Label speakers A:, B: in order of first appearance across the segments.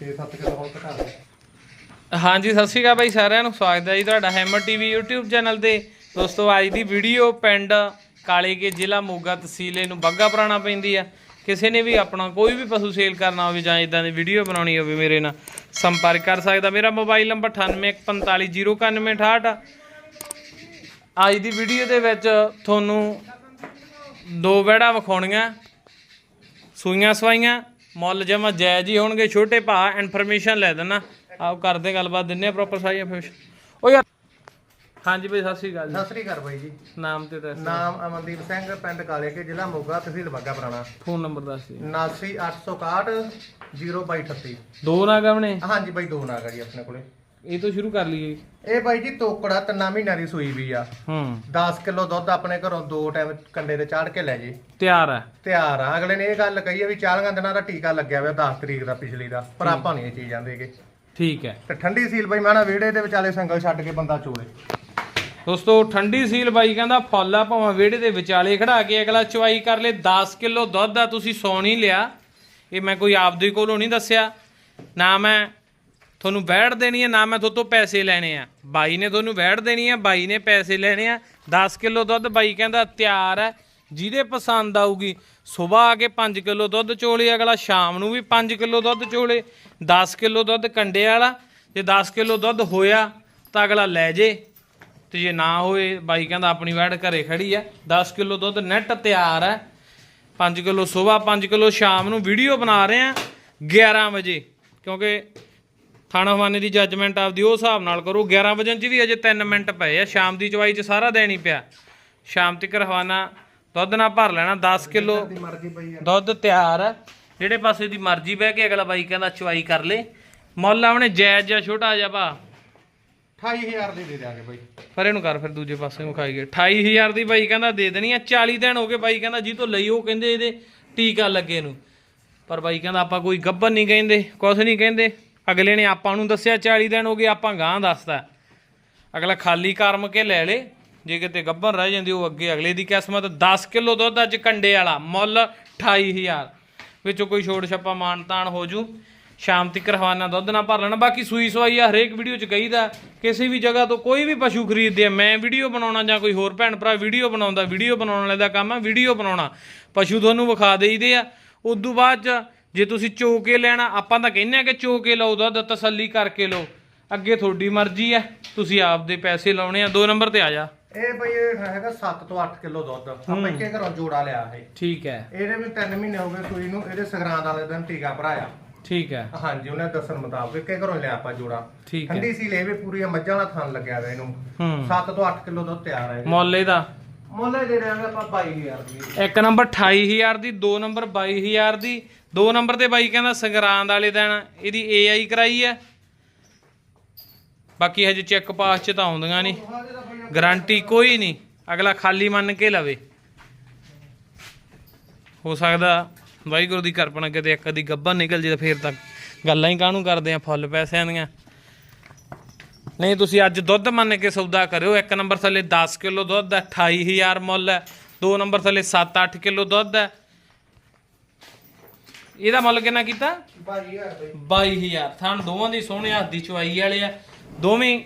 A: 6-7 kilo ਹੋਰ ਘਟਾ ਦੇ।
B: ਹਾਂਜੀ, ਸਤਿ ਸ਼੍ਰੀ ਅਕਾਲ ਬਾਈ ਸਾਰਿਆਂ ਨੂੰ। ਸਵਾਗਤ ਹੈ ਜੀ ਤੁਹਾਡਾ ਹੈਮਰ ਟੀਵੀ YouTube ਚੈਨਲ ਤੇ। ਦੋਸਤੋ, ਅੱਜ ਦੀ ਵੀਡੀਓ ਪਿੰਡ ਕਾਲੇਕੇ ਜ਼ਿਲ੍ਹਾ ਮੋਗਾ ਤਹਿਸੀਲੇ ਨੂੰ ਬੱਗਾ ਪੁਰਾਣਾ ਪੈਂਦੀ ਆ। ਕਿਸੇ ਨੇ ਵੀ ਆਪਣਾ ਕੋਈ ਵੀ ਪਸ਼ੂ ਸੇਲ ਕਰਨਾ ਹੋਵੇ ਜਾਂ ਇਦਾਂ ਦੀ ਵੀਡੀਓ ਬਣਾਉਣੀ ਹੋਵੇ, ਮੇਰੇ ਨਾਲ ਸੰਪਰਕ ਕਰ ਸਕਦਾ। ਮੇਰਾ ਮੋਬਾਈਲ ਨੰਬਰ 9814509168 ਅੱਜ ਦੀ ਵੀਡੀਓ ਦੇ ਵਿੱਚ ਤੁਹਾਨੂੰ ਦੋ ਵੜਾ ਵਿਖਾਉਣੀਆਂ, ਸੂਈਆਂ ਸਵਾਈਆਂ ਮੁੱਲ ਜਮਾ ਜਾਇਜ਼ ਹੀ ਹੋਣਗੇ ਛੋਟੇ ਭਾ ਇਨਫੋਰਮੇਸ਼ਨ ਲੈ ਦੇਣਾ। ਆਓ ਕਰਦੇ ਗੱਲਬਾਤ ਦਿੰਨੇ ਆ ਪ੍ਰੋਪਰ ਸਾਈ ਇਨਫੋਰਮੇਸ਼ਨ ਓ ਯਾਰ। ਹਾਂਜੀ ਬਈ ਸਤਿ ਸ਼੍ਰੀ ਅਕਾਲ ਜੀ।
A: ਸਤਿ ਸ੍ਰੀ ਅਕਾਲ ਬਾਈ ਜੀ।
B: ਨਾਮ ਤੇ ਦੱਸ
A: ਨਾਮ ਅਮਨਦੀਪ ਸਿੰਘ ਪਿੰਡ ਕਾਲੇਕੇ ਜ਼ਿਲ੍ਹਾ ਮੋਗਾ ਤਹਿਸੀਲ ਬਾਗਾ ਪੁਰਾਣਾ।
B: ਫੋਨ ਨੰਬਰ ਦੱਸ ਦਿਓ।
A: 79861 02238
B: ਦੋ ਨਾ ਗਵਣੇ
A: ਹਾਂਜੀ ਬਾਈ ਦੋ ਨਾਗ ਆ ਜੀ ਆਪਣੇ ਕੋਲੇ।
B: ਇਹ ਤੋਂ ਸ਼ੁਰੂ ਕਰ ਲਈਏ।
A: ਇਹ ਬਾਈ ਜੀ ਤੋਕੜਾ ਤਿੰਨਾਂ ਮਹੀਨਿਆਂ ਦੀ ਸੂਈ ਵੀ ਆ।
B: ਹੂੰ।
A: 10 ਕਿਲੋ ਦੁੱਧ ਆਪਣੇ ਘਰੋਂ ਦੋ ਟਾਈਮ ਕੰਡੇ ਤੇ ਚਾੜ ਕੇ ਲੈ ਜੇ।
B: ਤਿਆਰ ਹੈ
A: ਤਿਆਰ ਆ। ਅਗਲੇ ਨੇ ਇਹ ਗੱਲ ਕਹੀ ਆ ਵੀ 40 ਦਿਨਾਂ ਦਾ ਟੀਕਾ ਲੱਗਿਆ ਹੋਇਆ 10 ਤਰੀਕ ਦਾ ਪਿਛਲੀ ਦਾ ਪਰ ਆਪਾਂ ਨਹੀਂ ਇਹ ਚੀਜ਼ ਜਾਂਦੇਗੇ
B: ਠੀਕ ਹੈ।
A: ਤੇ ਠੰਡੀ ਸੀਲ ਬਾਈ ਮੈਂ ਨਾ ਵਿਹੜੇ ਦੇ ਵਿਚਾਲੇ ਸੰਗਲ ਛੱਡ ਕੇ ਬੰਦਾ ਚੋਲੇ
B: ਦੋਸਤੋ ਠੰਡੀ ਸੀਲ ਬਾਈ ਕਹਿੰਦਾ ਫੁੱਲ ਆ ਭਾਵੇਂ ਵਿਹੜੇ ਦੇ ਵਿਚਾਲੇ ਖੜਾ ਕੇ ਅਗਲਾ ਚਵਾਈ ਕਰ ਲੇ। 10 ਕਿਲੋ ਦੁੱਧ ਆ ਤੁਸੀਂ ਸੌ ਨਹੀਂ ਲਿਆ। ਇਹ ਮੈਂ ਕੋਈ ਆਪਦੇ ਕੋਲੋਂ ਨਹੀਂ ਦੱਸਿਆ। ਨਾ ਮੈਂ ਤੁਹਾਨੂੰ ਬੈਠ ਦੇਣੀ ਹੈ, ਨਾ ਮੈਂ ਤੁਹਾਡੇ ਤੋਂ ਪੈਸੇ ਲੈਣੇ ਆ। ਬਾਈ ਨੇ ਤੁਹਾਨੂੰ ਬੈਠ ਦੇਣੀ ਹੈ ਬਾਈ ਨੇ ਪੈਸੇ ਲੈਣੇ ਆ। 10 ਕਿਲੋ ਦੁੱਧ ਬਾਈ ਕਹਿੰਦਾ ਤਿਆਰ ਹੈ, ਜਿਹਦੇ ਪਸੰਦ ਆਊਗੀ ਸਵੇਰ ਆ ਕੇ 5 ਕਿਲੋ ਦੁੱਧ ਚੋਲੇ, ਅਗਲਾ ਸ਼ਾਮ ਨੂੰ ਵੀ 5 ਕਿਲੋ ਦੁੱਧ ਚੋਲੇ 10 ਕਿਲੋ ਦੁੱਧ ਕੰਡੇ ਵਾਲਾ, ਜੇ 10 ਕਿਲੋ ਦੁੱਧ ਹੋਇਆ ਤਾਂ ਅਗਲਾ ਲੈ ਜੇ। ਤੇ ਜੇ ਨਾ ਹੋਏ, ਬਾਈ ਕਹਿੰਦਾ ਆਪਣੀ ਵੈੜ ਘਰੇ ਖੜੀ ਆ 10 ਕਿਲੋ ਦੁੱਧ ਨੈਟ ਤਿਆਰ ਹੈ। 5 ਕਿਲੋ ਸਵੇਰ 5 ਕਿਲੋ ਸ਼ਾਮ ਨੂੰ ਵੀਡੀਓ ਬਣਾ ਰਹੇ ਆ 11 ਵਜੇ, ਕਿਉਂਕਿ ਥਾਣਾ ਹਵਾਨੇ ਦੀ ਜੱਜਮੈਂਟ ਆਪਦੀ ਉਹ ਹਿਸਾਬ ਨਾਲ ਕਰੋ 11 ਵਜੇ ਚ ਵੀ ਅਜੇ 3 ਮਿੰਟ ਪਏ ਆ ਸ਼ਾਮ ਦੀ ਚਵਾਈ ਚ ਸਾਰਾ ਦੇਣੀ ਪਿਆ। ਸ਼ਾਮ ਤੱਕ ਹਵਾਨਾ ਦੁੱਧ ਨਾਲ ਭਰ ਲੈਣਾ 10 ਕਿਲੋ ਦੁੱਧ ਤਿਆਰ ਹੈ ਜਿਹੜੇ ਪਾਸੇ ਦੀ ਮਰਜ਼ੀ ਬਹਿ ਕੇ ਅਗਲਾ ਬਾਈ ਕਹਿੰਦਾ ਚਵਾਈ ਕਰ ਲੇ। ਮੁੱਲ ਆਵਣੇ ਜਾਇਜ਼ ਜਾਂ ਛੋਟਾ ਜਿਹਾ ਭਾ?
A: 28000 ਦੀ ਦੇ ਦਿਆਂਗੇ ਬਾਈ।
B: ਪਰ ਇਹਨੂੰ ਕਰ ਫਿਰ ਦੂਜੇ ਪਾਸੇ ਨੂੰ ਖਾਈਏ 28000 ਦੀ ਬਾਈ ਕਹਿੰਦਾ ਦੇ ਦੇਣੀ ਆ 40 ਦਿਨ ਹੋ ਗਏ ਬਾਈ ਕਹਿੰਦਾ ਜੀ ਤੋਂ ਲਈ ਉਹ ਕਹਿੰਦੇ ਇਹਦੇ ਟੀਕਾ ਲੱਗੇ ਨੂੰ। ਪਰ ਬਾਈ ਕਹਿੰਦਾ ਆਪਾਂ ਕੋਈ ਗੱਬਨ ਨਹੀਂ ਕਹਿੰਦੇ ਕੁਛ ਨਹੀਂ ਕਹਿੰਦੇ। ਅਗਲੇ ਨੇ ਆਪਾਂ ਨੂੰ ਦੱਸਿਆ 40 ਦਿਨ ਹੋ ਗਏ, ਆਪਾਂ ਗਾਂ ਦੱਸਦਾ ਅਗਲਾ ਖਾਲੀ ਕਰਮ ਕੇ ਲੈ ਲੇ, ਜੇ ਕਿਤੇ ਗੱਭਰ ਰਹਿ ਜਾਂਦੀ, ਉਹ ਅੱਗੇ ਅਗਲੇ ਦੀ ਕਿਸਮਤ। 10 ਕਿਲੋ ਦੁੱਧ ਅੱਜ ਕੰਡੇ ਵਾਲਾ, ਮੁੱਲ 28000 ਵਿੱਚੋਂ ਕੋਈ ਛੋੜ ਛੱਪਾ ਮਾਨ ਤਾਨ ਹੋ ਜੂ। ਸ਼ਾਮ ਤੱਕ ਰਵਾਨਾ ਦੁੱਧ ਨਾ ਭਰ ਲੈਣਾ। ਬਾਕੀ ਸੂਈ ਸਵਾਈ ਆ, ਹਰੇਕ ਵੀਡੀਓ ਚ ਕਹੀਦਾ, ਕਿਸੇ ਵੀ ਜਗ੍ਹਾ ਤੋਂ ਕੋਈ ਵੀ ਪਸ਼ੂ ਖਰੀਦਦੇ ਆ, ਮੈਂ ਵੀਡੀਓ ਬਣਾਉਣਾ ਜਾਂ ਕੋਈ ਹੋਰ ਭੈਣ ਭਰਾ ਵੀਡੀਓ ਬਣਾਉਂਦਾ, ਵੀਡੀਓ ਬਣਾਉਣ ਵਾਲੇ ਦਾ ਕੰਮ ਆ, ਵੀਡੀਓ ਬਣਾਉਣਾ। ਪਸ਼ੂ ਤੁਹਾਨੂੰ ਵਿਖਾ ਦੇਈਦੇ ਆ। ਉਦੋਂ ਬਾਅਦ ਚ ਜੇ ਤੁਸੀਂ ਚੋ ਕੇ ਲੈਣਾ ਆਪਾਂ ਤਾਂ ਕਹਿੰਦੇ ਆ ਕਿ ਚੋ ਕੇ ਲਓ ਦੁੱਧ ਤਸੱਲੀ ਕਰਕੇ ਲਓ। ਅੱਗੇ ਤੁਹਾਡੀ ਮਰਜ਼ੀ ਆ ਤੁਸੀਂ ਆਪਦੇ ਪੈਸੇ ਲਾਉਣੇ ਆ। ਦੋ ਨੰਬਰ ਤੇ ਆ ਜਾ।
A: ਇਹ ਬਈ ਇਹ ਹੈਗਾ 7 ਤੋਂ 8 ਕਿਲੋ ਦੁੱਧ। ਆਪਾਂ ਇੱਕੇ ਘਰੋਂ ਜੋੜਾ ਲਿਆ ਹੈ
B: ਠੀਕ ਹੈ।
A: ਇਹਦੇ ਵੀ 3 ਮਹੀਨੇ ਹੋ ਗਏ ਸੂਈ ਨੂੰ ਇਹਦੇ ਸੰਗਰਾਂਦ ਵਾਲੇ ਦਿਨ ਟੀਕਾ ਭਰਾਇਆ।
B: ਠੀਕ ਹੈ।
A: ਹਾਂਜੀ ਉਹਨੇ ਦੱਸਣ ਮੁਤਾਬਕ ਇੱਕੇ ਘਰੋਂ ਲਿਆ ਆਪਾਂ ਜੋੜਾ।
B: ਠੀਕ ਹੈ।
A: ਠੰਡੀ ਸੀ ਲੈ ਵੀ ਪੂਰੀ ਮੱਝਾਂ ਵਾਲਾ ਥਣ ਲੱਗਿਆ ਹੋਇਆ ਇਹਨੂੰ।
B: ਹੂੰ।
A: 7 ਤੋਂ 8 ਕਿਲੋ ਦੁੱਧ ਤਿਆਰ ਹੈ
B: ਮੁੱਲ ਇਹਦਾ।
A: ਮੁੱਲ ਦੇ ਦੇਾਂਗੇ ਆਪਾਂ 22000 ਦੀ।
B: ਇੱਕ ਨੰਬਰ 28000 ਦੀ, ਦੋ ਨੰਬਰ 22000 ਦੀ, ਦੋ ਨੰਬਰ ਤੇ ਬਾਈ ਕਹਿੰਦਾ ਸੰਗਰਾਂਦ ਵਾਲੇ ਦਿਨ ਇਹਦੀ ਏਆਈ ਕਰਾਈ ਹੈ। ਬਾਕੀ ਹਜੇ ਚੈੱਕ ਪਾਸ ਚ ਤਾਂ ਆਉਂਦੀਆਂ ਨਹੀਂ। ਗਾਰੰਟੀ ਕੋਈ ਨਹੀਂ, ਅਗਲਾ ਖਾਲੀ ਮੰਨ ਕੇ ਲਵੇ। ਹੋ ਸਕਦਾ ਵਾਹਿਗੁਰੂ ਦੀ ਕਿਰਪਾ ਨਾਲ ਕਿਤੇ ਇੱਕ ਅੱਧੀ ਗੱਬਾ ਨਿਕਲ ਜੇ ਤਾਂ ਫੇਰ ਤਾਂ ਗੱਲਾਂ ਹੀ ਕਾਹਨੂੰ ਕਰਦੇ ਆ, ਫੁੱਲ ਪੈਸਿਆਂ ਦੀਆਂ। ਨਹੀਂ ਤੁਸੀਂ ਅੱਜ ਦੁੱਧ ਮੰਨ ਕੇ ਸੌਦਾ ਕਰਿਓ। ਇੱਕ ਨੰਬਰ ਥੱਲੇ 10 ਕਿਲੋ ਦੁੱਧ ਹੈ 28000 ਮੁੱਲ ਹੈ। ਦੋ ਨੰਬਰ ਥੱਲੇ 7-8 ਕਿਲੋ ਦੁੱਧ ਹੈ। ਇਹਦਾ ਮੁੱਲ ਕਿੰਨਾ ਕੀਤਾ?
A: 22000 ਬਈ
B: 22000 ਥਣ ਦੋਵਾਂ ਦੀ ਸੋਹਣੇ ਹੱਥ ਦੀ ਚਵਾਈ ਵਾਲੇ ਆ। ਦੋਵੇਂ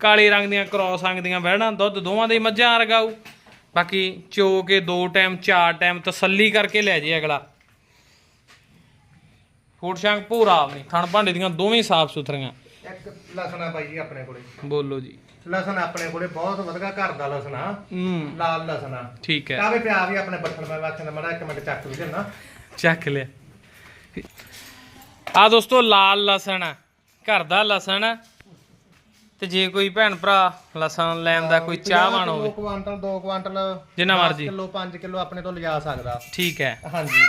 B: ਕਾਲੇ ਰੰਗ ਦੀਆਂ ਕ੍ਰੋਸ ਰੰਗ ਦੀਆਂ ਵਹਿੜਾਂ ਦੁੱਧ ਦੋਵਾਂ ਦੇ ਮੱਝਾਂ ਰਗਾਊ ਬਾਕੀ ਚੋ ਕੇ ਦੋ ਟਾਈਮ ਚਾਰ ਟਾਈਮ ਤਸੱਲੀ ਕਰਕੇ ਲੈ ਜੇ ਅਗਲਾ। ਫੂਟ ਸ਼ਾਂਗ ਪੂਰਾ ਨਹੀਂ ਥਣ ਭਾਂਡੇ ਦੀਆਂ ਦੋਵੇਂ ਸਾਫ਼ ਸੁਥਰੀਆਂ
A: ਇੱਕ ਲਸਣਾ ਬਾਈ ਜੀ ਆਪਣੇ ਕੋਲੇ।
B: ਬੋਲੋ ਜੀ।
A: ਲਸਣ ਆਪਣੇ ਕੋਲੇ ਬਹੁਤ ਵਧੀਆ ਘਰ ਦਾ ਲਸਣ ਆ।
B: ਹੂੰ।
A: ਲਾਲ ਲਸਣਾ
B: ਠੀਕ ਹੈ।
A: ਕਾਵੇ ਪਿਆ ਵੀ ਆਪਣੇ ਬੱਠਲ ਮੈਂ ਵਾਖਣ ਦਾ ਮੜਾ ਇੱਕ ਮਿੰਟ ਚੱਕ ਵੀ ਦੇਣਾ
B: ਚੱਕ ਲਿਆ। ਆ ਦੋਸਤੋ ਲਾਲ ਲਸਣ ਆ, ਘਰ ਦਾ ਲਸਣ ਆ। ਤੇ ਜੇ ਕੋਈ ਭੈਣ ਭਰਾ ਲਸਣ ਲੈਣ ਦਾ ਕੋਈ ਚਾਹਵਾਨ ਹੋਵੇ।
A: 2 ਕੁਆਂਟਲ 2 ਕੁਆਂਟਲ
B: ਜਿੰਨਾ ਮਰਜ਼ੀ।
A: ਕਿਲੋ 5 ਕਿਲੋ ਆਪਣੇ ਤੋਂ ਲਿਜਾ ਸਕਦਾ।
B: ਠੀਕ ਹੈ।
A: ਹਾਂਜੀ।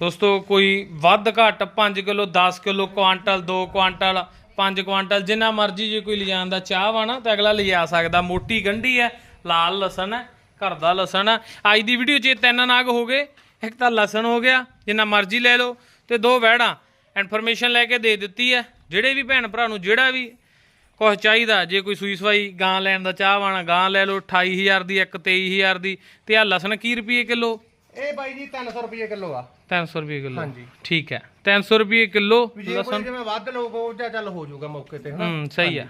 B: ਦੋਸਤੋ, ਕੋਈ ਵੱਧ ਘੱਟ 5 kilo 10 kilo quintal 2 quintal 5 quintal, ਜਿੰਨਾ ਮਰਜ਼ੀ ਜੇ ਕੋਈ ਲਿਜਾਣ ਦਾ ਚਾਹਵਾਨ ਨਾ, ਤਾਂ ਅਗਲਾ ਲਿਜਾ ਸਕਦਾ। ਮੋਟੀ ਗੰਢੀ ਹੈ, ਲਾਲ ਲਸਣ ਹੈ, ਘਰ ਦਾ ਲਸਣ ਹੈ। ਅੱਜ ਦੀ ਵੀਡੀਓ 'ਚ ਇਹ ਤਿੰਨ ਨਾਗ ਹੋ ਗਏ। ਇੱਕ ਤਾਂ ਲਸਣ ਹੋ ਗਿਆ, ਜਿੰਨਾ ਮਰਜ਼ੀ ਲੈ ਲਓ, ਤੇ ਦੋ ਵਹਿੜਾਂ। ਇਨਫੋਰਮੇਸ਼ਨ ਲੈ ਕੇ ਦੇ ਦਿੱਤੀ ਹੈ। ਜਿਹੜੇ ਵੀ ਭੈਣ ਭਰਾ ਨੂੰ ਜਿਹੜਾ ਵੀ ਕੁਛ ਚਾਹੀਦਾ, ਜੇ ਕੋਈ ਸੂਈ ਸਵਾਈ ਗਾਂ ਲੈਣ ਦਾ ਚਾਹਵਾਨ ਗਾਂ ਲੈ ਲਓ 28000 ਦੀ, ਇੱਕ 23000 ਦੀ, ਤੇ ਆ ਲਸਣ ਕੀ ਰੁਪਏ ਕਿਲੋ?
A: ਇਹ ਬਾਈ ਜੀ 300 ਰੁਪਏ ਕਿਲੋ ਆ।
B: 300 ਰੁਪਏ ਕਿਲੋ।
A: ਹਾਂਜੀ।
B: ਠੀਕ ਹੈ। 300 ਰੁਪਏ ਕਿਲੋ
A: ਵੀ ਜੇ ਕੋਈ ਜਿਵੇਂ ਵੱਧ ਲੋਕ ਉਹ ਜਾਂ ਚੱਲ ਹੋ ਜਾਊਗਾ ਮੌਕੇ ਤੇ ਹਨਾ?
B: ਹੂੰ ਸਹੀ ਆ।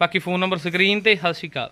B: ਬਾਕੀ ਫੋਨ ਨੰਬਰ ਸਕਰੀਨ ਤੇ ਸਤਿ ਸ਼੍ਰੀ ਅਕਾਲ।